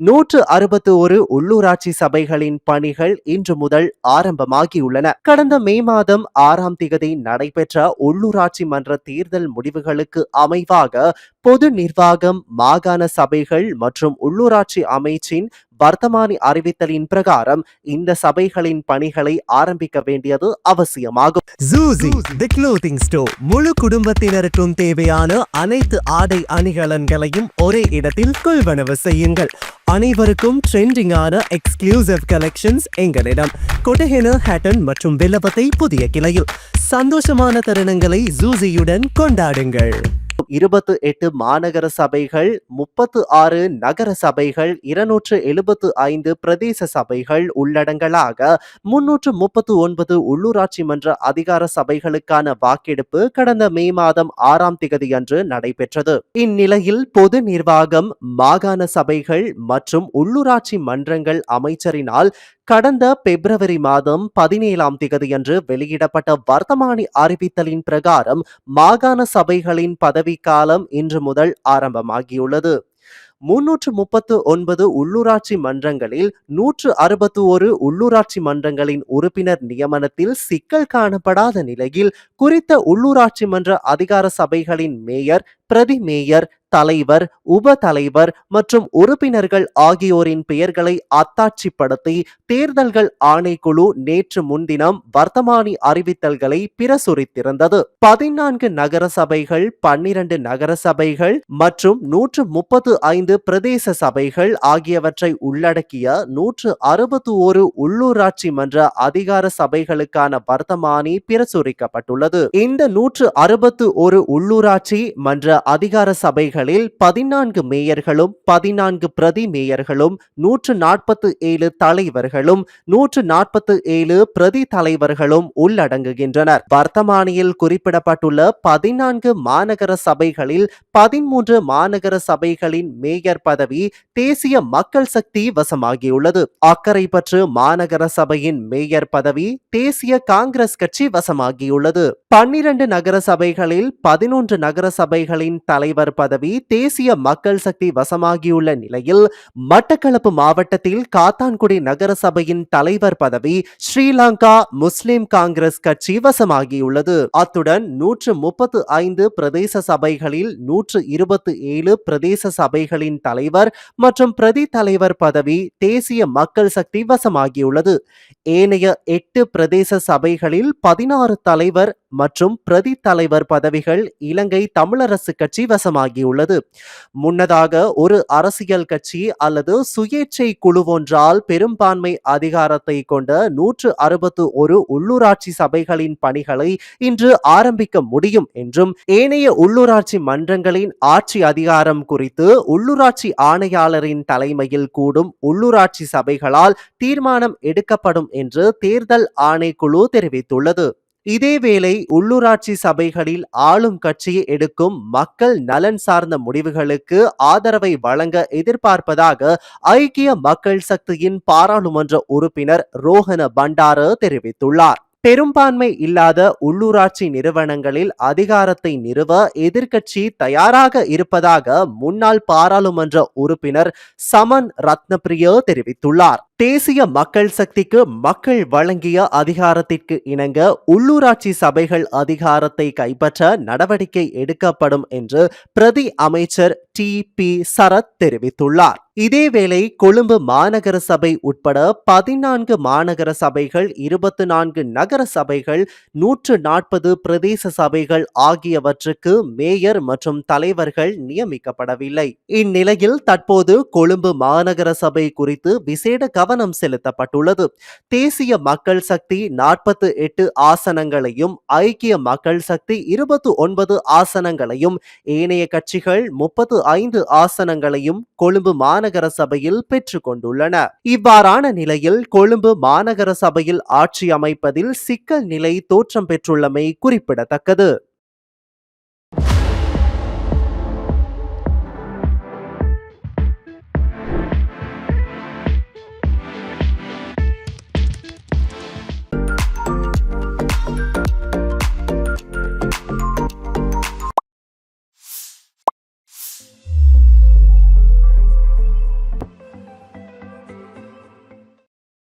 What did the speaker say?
நூற்று அறுபத்து ஒரு உள்ளூராட்சி சபைகளின் பணிகள் இன்று முதல் ஆரம்பமாகியுள்ளன. கடந்த மே மாதம் ஆறாம் திகதி நடைபெற்ற உள்ளூராட்சி மன்ற தேர்தல் முடிவுகளுக்கு அமைவாக பொது நிர்வாகம் மாகாண சபைகள் மற்றும் உள்ளூராட்சி அமைச்சின் வர்த்தமானி அறிவித்தலின் பிரகாரம் இந்த சபைகளின் பணிகளை ஆரம்பிக்க வேண்டியது அவசியமாகும். ஜூசி தி க்ளோத்திங் ஸ்டோர் முழு குடும்பத்தினருக்கும் தேவையான அனைத்து ஆடை அணிகலன்களையும் ஒரே இடத்தில் கொள்வனவு செய்யுங்கள். அனைவருக்கும் ட்ரெண்டிங்கான எக்ஸ்க்ளூசிவ் கலெக்ஷன்ஸ் எங்களிடம். கொட்டஹென ஹேட்டன் மற்றும் வில்லபத்தை புதிய கிளையில். சந்தோஷமான தருணங்களை ஜூசியுடன் கொண்டாடுங்கள். இருபத்து எட்டு மாநகர சபைகள் முப்பத்து ஆறு நகர சபைகள் இருநூற்று எழுபத்து ஐந்து பிரதேச சபைகள் உள்ளடங்கலாக முன்னூற்று முப்பத்து ஒன்பது உள்ளூராட்சி மன்ற அதிகார சபைகளுக்கான வாக்கெடுப்பு கடந்த மே மாதம் ஆறாம் திகதியன்று நடைபெற்றது. இந்நிலையில் பொது நிர்வாகம் மாகாண சபைகள் மற்றும் உள்ளூராட்சி மன்றங்கள் அமைச்சரினால் கடந்த பிப்ரவரி மாதம் பதினேழாம் திகதியன்று வெளியிடப்பட்ட வர்த்தமானி அறிவித்தலின் பிரகாரம் மாகாண சபைகளின் பதவிக்காலம் இன்று முதல் ஆரம்பமாகியுள்ளது. முன்னூற்று முப்பத்து ஒன்பது உள்ளூராட்சி மன்றங்களில் நூற்று அறுபத்து ஒரு உள்ளூராட்சி மன்றங்களின் உறுப்பினர் நியமனத்தில் சிக்கல் காணப்படாத நிலையில் குறித்த உள்ளூராட்சி மன்ற அதிகார சபைகளின் மேயர் பிரதி மேயர் தலைவர் உப தலைவர் மற்றும் உறுப்பினர்கள் ஆகியோரின் பெயர்களை அத்தாட்சிப்படுத்தி தேர்தல்கள் ஆணைக்குழு நேற்று முன்தினம் வர்த்தமானி அறிவித்தல்களை பிரசுரித்திருந்தது. பதினான்கு நகர சபைகள் பன்னிரண்டு நகர சபைகள் மற்றும் நூற்று முப்பத்து ஐந்து பிரதேச சபைகள் ஆகியவற்றை உள்ளடக்கிய நூற்று அறுபத்தி ஒரு உள்ளூராட்சி மன்ற அதிகார சபைகளுக்கான வர்த்தமானி பிரசுரிக்கப்பட்டுள்ளது. இந்த நூற்று அறுபத்து ஒரு உள்ளூராட்சி மன்ற அதிகார சபைகளில் பதினான்கு மேயர்களும் பதினான்கு பிரதி மேயர்களும் நூற்று நாற்பத்து ஏழு தலைவர்களும் நூற்று நாற்பத்து ஏழு பிரதி தலைவர்களும் உள்ளடங்குகின்றனர். வர்த்தமானியில் குறிப்பிடப்பட்டுள்ள பதினான்கு மாநகர சபைகளில் பதிமூன்று மாநகர சபைகளின் மேயர் பதவி தேசிய மக்கள் சக்தி வசமாகியுள்ளது. அக்கரைப்பற்று மாநகர சபையின் மேயர் பதவி தேசிய காங்கிரஸ் கட்சி வசமாகியுள்ளது. பன்னிரண்டு நகர சபைகளில் பதினொன்று நகர சபைகளின் தலைவர் பதவி தேசிய மக்கள் சக்தி வசமாகியுள்ள நிலையில் மட்டக்களப்பு மாவட்டத்தில் காத்தான்குடி நகரசபையின் தலைவர் பதவி ஸ்ரீலங்கா முஸ்லிம் காங்கிரஸ் கட்சி வசமாகியுள்ளது. அத்துடன் நூற்று முப்பத்து ஐந்து பிரதேச சபைகளில் நூற்று இருபத்தி ஏழு பிரதேச சபைகளின் தலைவர் மற்றும் பிரதி தலைவர் பதவி தேசிய மக்கள் சக்தி வசமாகியுள்ளது. ஏனைய எட்டு பிரதேச சபைகளில் பதினாறு தலைவர் மற்றும் பிரதி தலைவர் பதவிகள் இலங்கை தமிழரசு கட்சி வசமாகியுள்ளது. முன்னதாக ஒரு அரசியல் கட்சி அல்லது சுயேட்சை குழு ஒன்றால் பெரும்பான்மை அதிகாரத்தை கொண்ட நூற்று அறுபத்து ஒரு உள்ளூராட்சி சபைகளின் பணிகளை இன்று ஆரம்பிக்க முடியும் என்றும் ஏனைய உள்ளூராட்சி மன்றங்களின் ஆட்சி அதிகாரம் குறித்து உள்ளூராட்சி ஆணையாளரின் தலைமையில் கூடும் உள்ளூராட்சி சபைகளால் தீர்மானம் எடுக்கப்படும் என்று தேர்தல் ஆணைக்குழு தெரிவித்துள்ளது. இதேவேளை உள்ளூராட்சி சபைகளில் ஆளும் கட்சி எடுக்கும் மக்கள் நலன் சார்ந்த முடிவுகளுக்கு ஆதரவை வழங்க எதிர்பார்ப்பதாக ஐக்கிய மக்கள் சக்தியின் பாராளுமன்ற உறுப்பினர் ரோஹன பண்டார தெரிவித்துள்ளார். பெரும்பான்மை இல்லாத உள்ளூராட்சி நிறுவனங்களில் அதிகாரத்தை நிறுவ எதிர்க்கட்சி தயாராக இருப்பதாக முன்னாள் பாராளுமன்ற உறுப்பினர் சமன் ரத்னபிரிய தெரிவித்துள்ளார். தேசிய மக்கள் சக்திக்கு மக்கள் வழங்கிய அதிகாரத்திற்கு இணங்க உள்ளூராட்சி சபைகள் அதிகாரத்தை கைப்பற்ற நடவடிக்கை எடுக்கப்படும் என்று பிரதி அமைச்சர் டி பி சரத் தெரிவித்துள்ளார். இதேவேளை கொழும்பு மாநகர சபை உட்பட பதினான்கு மாநகர சபைகள் இருபத்தி நான்கு நகர சபைகள் நூற்று நாற்பது பிரதேச சபைகள் ஆகியவற்றுக்கு மேயர் மற்றும் தலைவர்கள் நியமிக்கப்படவில்லை. இந்நிலையில் தற்போது கொழும்பு மாநகர சபை குறித்து விசேட கவனம் செலுத்தப்பட்டுள்ளது. தேசிய மக்கள் சக்தி நாற்பத்து எட்டு ஆசனங்களையும் ஐக்கிய மக்கள் சக்தி இருபத்தி ஒன்பது ஆசனங்களையும் ஏனைய கட்சிகள் முப்பத்து ஐந்து ஆசனங்களையும் கொழும்பு மாநகர சபையில் பெற்றுக் கொண்டுள்ளன. இவ்வாறான நிலையில் கொழும்பு மாநகர சபையில் ஆட்சி அமைப்பதில் சிக்கல் நிலை தோற்றம் பெற்றுள்ளமை குறிப்பிடத்தக்கது.